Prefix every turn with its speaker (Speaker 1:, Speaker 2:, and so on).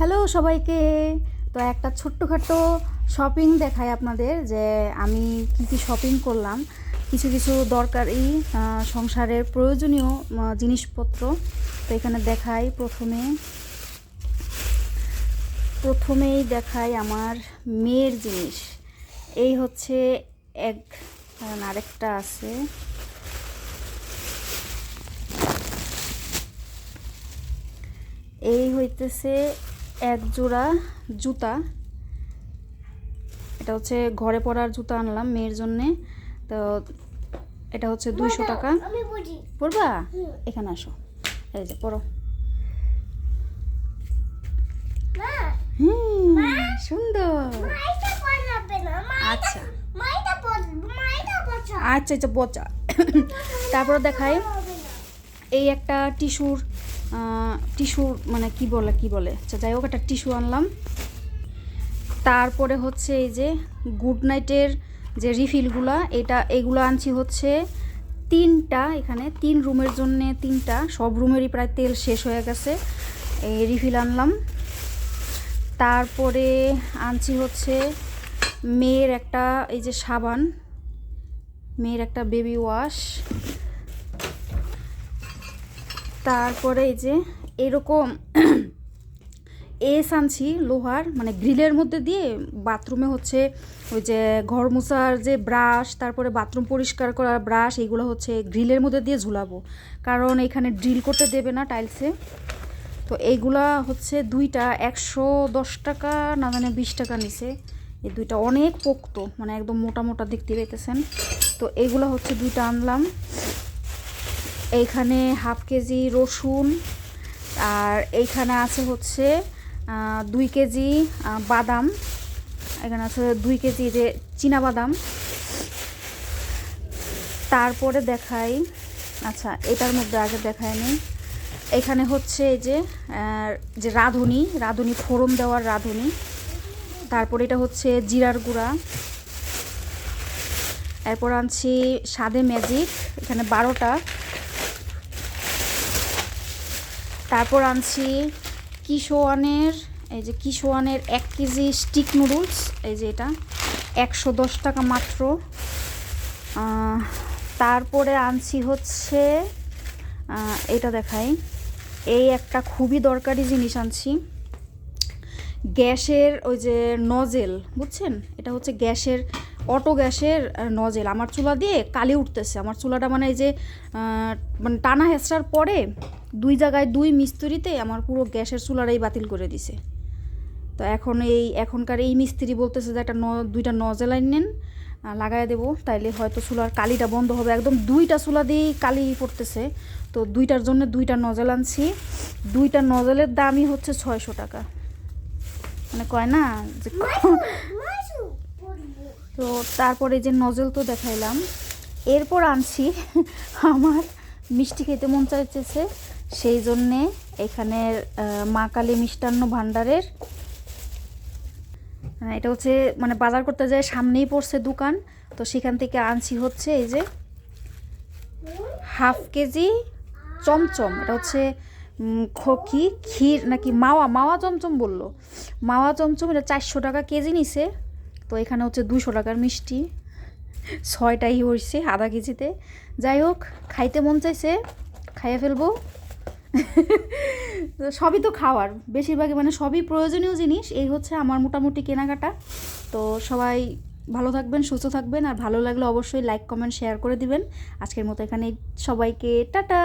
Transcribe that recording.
Speaker 1: Hello সবাইকে। তো একটা ছোট্টখাটো শপিং দেখাই আপনাদের যে আমি কি কি শপিং করলাম। কিছু কিছু দরকারি সংসারের প্রয়োজনীয় জিনিসপত্র। তো এখানে দেখাই প্রথমে। প্রথমেই দেখাই আমার মেয়ের জিনিস। এই হচ্ছে এক আরেকটা আছে। এই হইতেছে এক জোড়া জুতা। এটা হচ্ছে ঘরে পরার জুতা আনলাম মেয়ের জন্যে। তো এটা হচ্ছে দুইশো টাকা। পড়বা এখানে আসো। এই যে পড়ো হুম সুন্দর। আচ্ছা।
Speaker 2: পড়া
Speaker 1: আচ্ছা আচ্ছা বচা তারপরে দেখাই। এই একটা টিস্যুর টিস্যুর মানে কি বলে কি বলে? আচ্ছা যাই হোক, একটা টিস্যু আনলাম। তারপরে হচ্ছে এই যে গুড নাইটের যে রিফিলগুলা, এটা, এগুলো আনছি হচ্ছে তিনটা এখানে, তিন রুমের জন্য তিনটা, সব রুমেরই প্রায় তেল শেষ হয়ে গেছে, এই রিফিল আনলাম। তারপরে আনছি হচ্ছে মেয়ের একটা, এই যে সাবান, মেয়ের একটা বেবি ওয়াশ তারপরে এই যে এরকম এস আনছি লোহার মানে গ্রিলের মধ্যে দিয়ে বাথরুমে হচ্ছে ওই যে ঘর মোছার যে ব্রাশ, তারপরে বাথরুম পরিষ্কার করার ব্রাশ এইগুলো হচ্ছে গ্রিলের মধ্যে দিয়ে ঝুলাবো। কারণ এখানে ড্রিল করতে দেবে না টাইলসে। তো এইগুলা হচ্ছে দুইটা একশো দশ টাকা না জানে বিশ টাকা নিছে। এই দুইটা অনেক পোক্ত মানে একদম মোটা মোটা দেখতে পেতেছেন তো এইগুলো হচ্ছে দুইটা আনলাম। এইখানে হাফ কেজি রসুন, আর এইখানে আছে হচ্ছে দুই কেজি বাদাম। এখানে আছে দুই কেজি যে বাদাম। তারপরে দেখাই আচ্ছা এটার মধ্যে আগে দেখায় নেই এখানে হচ্ছে এই যে যে রাঁধুনি রাঁধুনি, ফোড়ন দেওয়ার রাঁধুনি। তারপরে এটা হচ্ছে জিরার গুঁড়া। এরপর আনছি স্বাদে ম্যাজিক, এখানে বারোটা। তারপর আনছি কিশোয়ানের, এই যে কিশোয়ানের এক কেজি স্টিক নুডলস এই যে এটা, একশো দশ টাকা মাত্র। তারপরে আনছি হচ্ছে এটা দেখাই। এই একটা খুবই দরকারি জিনিস আনছি। গ্যাসের ওই যে নজেল, বুঝছেন? এটা হচ্ছে গ্যাসের অটো গ্যাসের নজেল। আমার চুলা দিয়ে কালি উঠতেছে। আমার চুলাটা মানে এই যে মানে টানা হেঁচড়ার পরে দুই জায়গায় দুই মিস্ত্রিতে আমার পুরো গ্যাসের চুলাটাই বাতিল করে দিছে। তো এখন এই, এখনকার এই মিস্ত্রি বলতেছে যে একটা ন, দুইটা নজেল নেন লাগাই দেবো। তাইলে হয়তো চুলার কালিটা বন্ধ হবে। একদম দুইটা চুলা দিয়েই কালি পড়তেছে। তো দুইটার জন্য দুইটা নজেল আনছি। দুইটা নজেলের দামই হচ্ছে ছয়শো টাকা। মানে কয় না? যে তো তারপরে যে নজল তো দেখাইলাম। এরপর আনছি আমার মিষ্টি খেতে মন চাইতেছে সেই জন্যে এখানের মা কালী মিষ্টান্ন ভাণ্ডারের এটা হচ্ছে মানে বাজার করতে যায় সামনেই পড়ছে দোকান তো সেখান থেকে আনছি হচ্ছে এই যে হাফ কেজি চমচম এটা হচ্ছে উম, খ- কি ক্ষীর নাকি মাওয়া মাওয়া চমচম বলল। মাওয়া চমচম এটা চারশো টাকা কেজি নিছে। তো এখানে হচ্ছে দুশো টাকার মিষ্টি, ছয়টাই হয়েছে আধা কেজিতে। যাই হোক, খাইতে মন চাইছে, খাইয়ে ফেলব। সবই তো খাওয়ার, বেশিরভাগই মানে সবই প্রয়োজনীয় জিনিস, এই হচ্ছে আমার মোটামুটি কেনাকাটা। তো সবাই ভালো থাকবেন, সুস্থ থাকবেন, আর ভালো লাগলে অবশ্যই লাইক কমেন্ট শেয়ার করে দিবেন। আজকের মতো এখানে সবাইকে টাটা!